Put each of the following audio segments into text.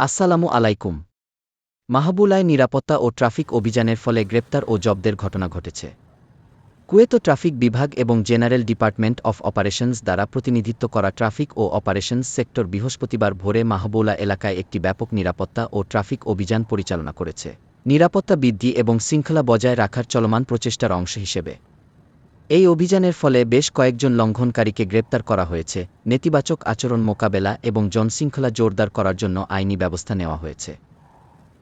আসসালামু আলাইকুম। মাহবুলায় নিরাপত্তা ও ট্রাফিক অভিযানের ফলে গ্রেপ্তার ও জব্দের ঘটনা ঘটেছে। কুয়েত ট্রাফিক বিভাগ এবং জেনারেল ডিপার্টমেন্ট অফ অপারেশনস দ্বারা প্রতিনিধিত্ব করা ট্রাফিক ও অপারেশনস সেক্টর বৃহস্পতিবার ভোরে মাহবুলা এলাকায় একটি ব্যাপক নিরাপত্তা ও ট্রাফিক অভিযান পরিচালনা করেছে। নিরাপত্তা বৃদ্ধি এবং শৃঙ্খলা বজায় রাখার চলমান প্রচেষ্টার অংশ হিসেবে এই অভিযানের ফলে বেশ কয়েকজন লঙ্ঘনকারীকে গ্রেপ্তার করা হয়েছে, নেতিবাচক আচরণ মোকাবেলা এবং জনশৃঙ্খলা জোরদার করার জন্য আইনি ব্যবস্থা নেওয়া হয়েছে।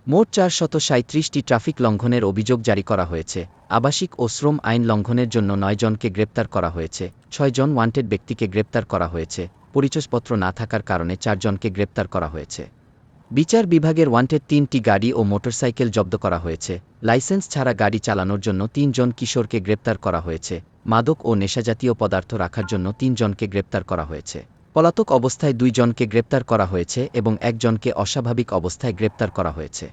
মোট চারশত সাঁত্রিশটি ট্রাফিক লঙ্ঘনের অভিযোগ জারি করা হয়েছে। আবাসিক ও শ্রম আইন লঙ্ঘনের জন্য নয় জনকে গ্রেপ্তার করা হয়েছে ছয়জন ওয়ান্টেড ব্যক্তিকে গ্রেপ্তার করা হয়েছে, পরিচয়পত্র না থাকার কারণে চারজনকে গ্রেপ্তার করা হয়েছে। বিচার বিভাগের ওয়ান্টেড তিনটি গাড়ি ও মোটরসাইকেল জব্দ করা হয়েছে। লাইসেন্স ছাড়া গাড়ি চালানোর জন্য তিনজন কিশোরকে গ্রেপ্তার করা হয়েছে। মাদক ও নেশাজাতীয় পদার্থ রাখার জন্য তিনজনকে গ্রেপ্তার করা হয়েছে। পলাতক অবস্থায় দুইজনকে গ্রেপ্তার করা হয়েছে এবং একজনকে অস্বাভাবিক অবস্থায় গ্রেপ্তার করা হয়েছে।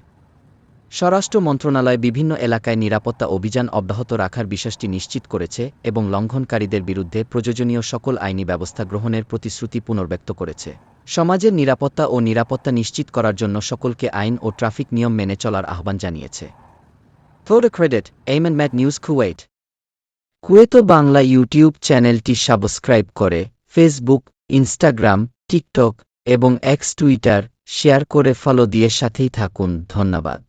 স্বরাষ্ট্র মন্ত্রণালয় বিভিন্ন এলাকায় নিরাপত্তা অভিযান অব্যাহত রাখার বিষয়টি নিশ্চিত করেছে এবং লঙ্ঘনকারীদের বিরুদ্ধে প্রয়োজনীয় সকল আইনি ব্যবস্থা গ্রহণের প্রতিশ্রুতি পুনর্ব্যক্ত করেছে। সমাজের নিরাপত্তা ও নিরাপত্তা নিশ্চিত করার জন্য সকলকে আইন ও ট্রাফিক নিয়ম মেনে চলার আহ্বান জানিয়েছে। ফোর ক্রেডিট এইমেন ম্যাট নিউজ কুয়েট কুয়েতো বাংলা ইউটিউব চ্যানেলটি সাবস্ক্রাইব করে, ফেসবুক, ইনস্টাগ্রাম, টিকটক এবং এক্স টুইটার শেয়ার করে ফলো দিয়ে সাথেই থাকুন। ধন্যবাদ।